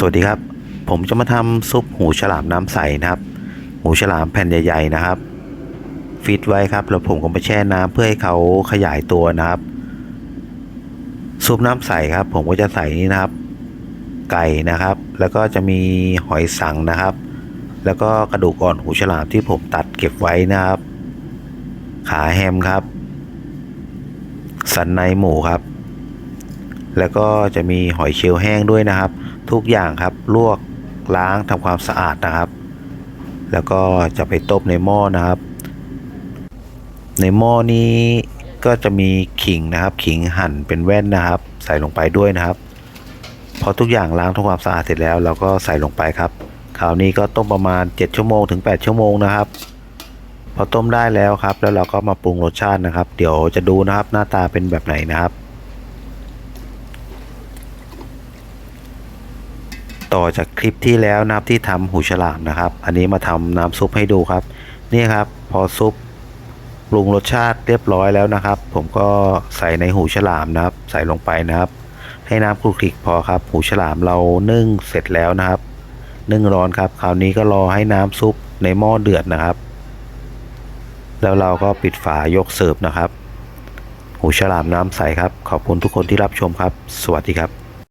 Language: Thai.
สวัสดีครับ ผมจะมาทำซุปหูฉลามน้ำใสนะครับ หูฉลามแผ่นใหญ่ๆนะครับ ฟิตไว้ครับแล้วผมก็ไปแช่น้ำเพื่อให้เขาขยายตัวนะครับ ซุปน้ำใสครับ ผมก็จะใส่นี่นะครับ ไก่นะครับ แล้วก็จะมีหอยสังนะครับ แล้วก็กระดูกอ่อนหูฉลามที่ผมตัดเก็บไว้นะครับ ขาแฮมครับ สันในหมูครับ แล้วก็จะมีหอยเชลล์แห้งด้วยนะครับ ทุกอย่างครับลวกล้างทำความสะอาดนะครับ แล้วก็จะไปต้มในหม้อนะครับ ในหม้อนี้ก็จะมีขิงนะครับ ขิงหั่นเป็นแว่นนะครับ ใส่ลงไปด้วยนะครับพอทุกอย่างล้างทำความสะอาดเสร็จแล้วเราก็ใส่ลงไปครับคราวนี้ก็ต้มประมาณ 7 ชั่วโมงถึง 8 ชั่วโมงนะครับ พอต้มได้แล้วครับ แล้วเราก็มาปรุงรสชาตินะครับ เดี๋ยวจะดูนะครับหน้าตาเป็นแบบไหนนะครับ ต่อจากคลิปที่แล้วนะครับที่ทำหูฉลามนะครับ อันนี้มาทำน้ำซุปให้ดูครับ นี่ครับ พอซุปปรุงรสชาติเรียบร้อยแล้วนะครับ ผมก็ใส่ในหูฉลามนะครับ ใส่ลงไปนะครับ ให้น้ำคลุกคลิกพอครับ หูฉลามเรานึ่งเสร็จแล้วนะครับ นึ่งร้อนครับคราวนี้ก็รอให้น้ำซุปในหม้อเดือดนะครับ แล้วเราก็ปิดฝายกเสิร์ฟนะครับ หูฉลามน้ำใสครับ ขอบคุณทุกคนที่รับชมครับ สวัสดีครับ